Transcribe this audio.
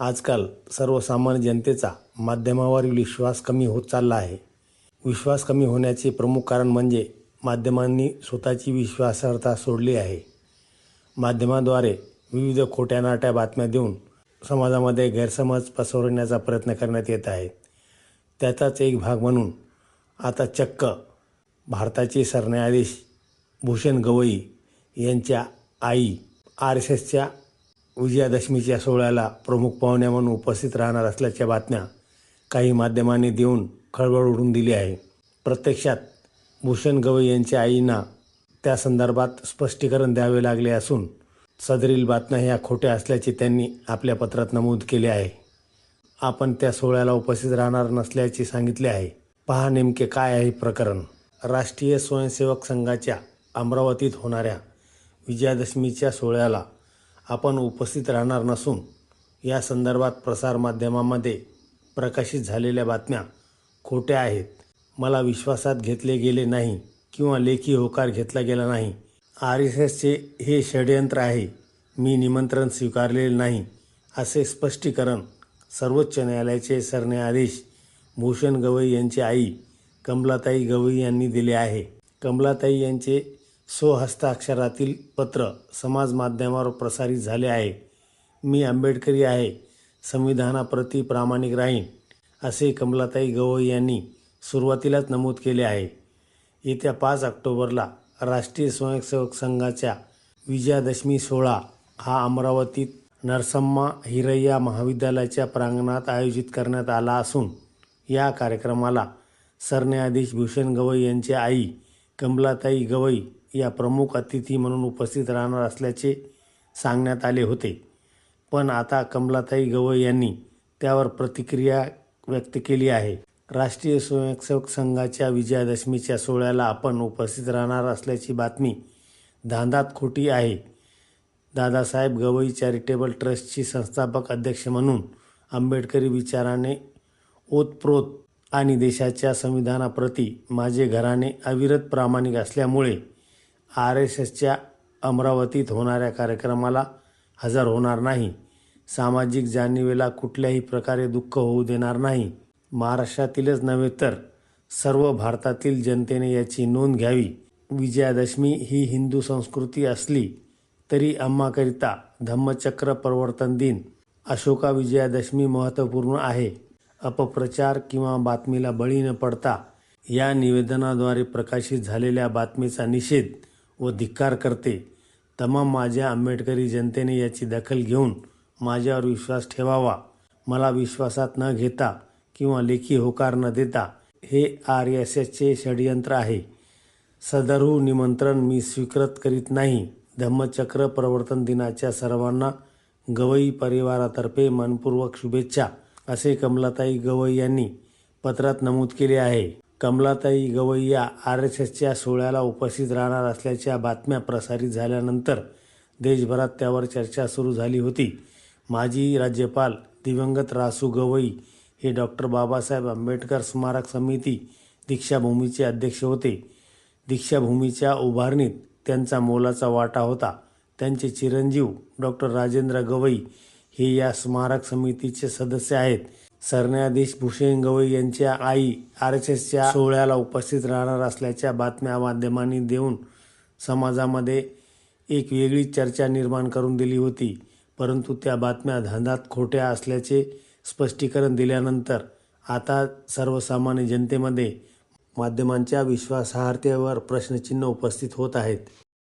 आजकाल सर्वसामान्य जनतेचा माध्यमावरील विश्वास कमी होत चालला आहे. विश्वास कमी होण्याचे प्रमुख कारण म्हणजे माध्यमांनी स्वतःची विश्वासार्हता सोडली आहे. माध्यमाद्वारे विविध खोट्या नाट्या बातम्या देऊन समाजामध्ये गैरसमज पसरवण्याचा प्रयत्न करण्यात येत आहे. त्याचाच एक भाग म्हणून आता चक्क भारताचे सरन्यायाधीश भूषण गवई यांच्या आई आर एस एसच्या विजयादशमीच्या सोहळ्याला प्रमुख पाहुण्या म्हणून उपस्थित राहणार असल्याच्या बातम्या काही माध्यमांनी देऊन खळबळ उडून दिली आहे. प्रत्यक्षात भूषण गवई यांच्या आईंना त्या संदर्भात स्पष्टीकरण द्यावे लागले असून सदरील बातम्या ह्या खोट्या असल्याचे त्यांनी आपल्या पत्रात नमूद केले आहे. आपण त्या सोहळ्याला उपस्थित राहणार नसल्याचे सांगितले आहे. पहा नेमके काय आहे प्रकरण. राष्ट्रीय स्वयंसेवक संघाच्या अमरावतीत होणाऱ्या विजयादशमीच्या सोहळ्याला आपण उपस्थित राहणार नसून या संदर्भात प्रसारमाध्यमामध्ये प्रकाशित झालेल्या बातम्या खोट्या आहेत. मला विश्वासात घेतले गेले नाही किंवा लेखी होकार घेतला गेला नाही. आर एस एसचे हे षडयंत्र आहे. मी निमंत्रण स्वीकारलेले नाही असे स्पष्टीकरण सर्वोच्च न्यायालयाचे सरन्यायाधीश भूषण गवई यांची आई कमलाताई गवई यांनी दिले आहे. कमलाताई यांचे स्वहस्ताक्षरातील पत्र समाज माध्यमावर प्रसारित झाले आहे. मी आंबेडकरी आहे. संविधानाप्रती प्रामाणिक राहीन असे कमलाताई गवई यांनी सुरुवातीलाच नमूद केले आहे. येत्या पाच ऑक्टोबरला राष्ट्रीय स्वयंसेवक संघाच्या विजयादशमी सोहळा हा अमरावतीत नरसम्मा हिरय्या महाविद्यालयाच्या प्रांगणात आयोजित करण्यात आला असून या कार्यक्रमाला सरन्यायाधीश भूषण गवई यांची आई कमलाताई गवई या प्रमुख अतिथी म्हणून उपस्थित राहणार असल्याचे सांगण्यात आले होते. पण आता कमलाताई गवई यांनी त्यावर प्रतिक्रिया व्यक्त केली आहे. राष्ट्रीय स्वयंसेवक संघाच्या विजयादशमीच्या सोहळ्याला आपण उपस्थित राहणार असल्याची बातमी धांदात खोटी आहे. दादासाहेब गवई चॅरिटेबल ट्रस्टची संस्थापक अध्यक्ष म्हणून आंबेडकरी विचाराने ओतप्रोत आणि देशाच्या संविधानाप्रती माझे घराणे अविरत प्रामाणिक असल्यामुळे आर एस एसच्या अमरावतीत होणाऱ्या कार्यक्रमाला हजर होणार नाही. सामाजिक जाणिवेला कुठल्याही प्रकारे दुःख होऊ देणार नाही. महाराष्ट्रातीलच नव्हे तर सर्व भारतातील जनतेने याची नोंद घ्यावी. विजयादशमी ही हिंदू संस्कृती असली तरी अम्माकरिता धम्मचक्र प्रवर्तन दिन अशोका विजयादशमी महत्त्वपूर्ण आहे. अपप्रचार किंवा बातमीला बळी न पडता या निवेदनाद्वारे प्रकाशित झालेल्या बातमीचा निषेध व धिक्कार करते. तमाम माझ्या आंबेडकरी जनतेने याची दखल घेऊन माझ्यावर विश्वास ठेवावा. मला विश्वासात न घेता किंवा लेखी होकार न देता हे आर एस एसचे षडयंत्र आहे. सदरहू निमंत्रण मी स्वीकृत करीत नाही. धम्मचक्र प्रवर्तन दिनाच्या सर्वांना गवई परिवारातर्फे मनपूर्वक शुभेच्छा. असे कमलाताई गवई यांनी पत्रात नमूद केले आहे. कमलाताई गवई या आर एस एसच्या सोहळ्याला उपस्थित राहणार असल्याच्या बातम्या प्रसारित झाल्यानंतर देशभरात त्यावर चर्चा सुरू झाली होती. माजी राज्यपाल दिवंगत रासू गवई हे डॉक्टर बाबासाहेब आंबेडकर स्मारक समिती दीक्षाभूमीचे अध्यक्ष होते. दीक्षाभूमीच्या उभारणीत त्यांचा मोलाचा वाटा होता. त्यांचे चिरंजीव डॉक्टर राजेंद्र गवई हे या स्मारक समितीचे सदस्य आहेत. सरन्यायाधीश भूषण गवई यांच्या आई आर एस एसच्या सोहळ्याला उपस्थित राहणार असल्याच्या बातम्या माध्यमांनी देऊन समाजामध्ये एक वेगळी चर्चा निर्माण करून दिली होती. परंतु त्या बातम्या धंदात खोट्या असल्याचे स्पष्टीकरण दिल्यानंतर आता सर्वसामान्य जनतेमध्ये माध्यमांच्या विश्वासार्हतेवर प्रश्नचिन्ह उपस्थित होत आहेत.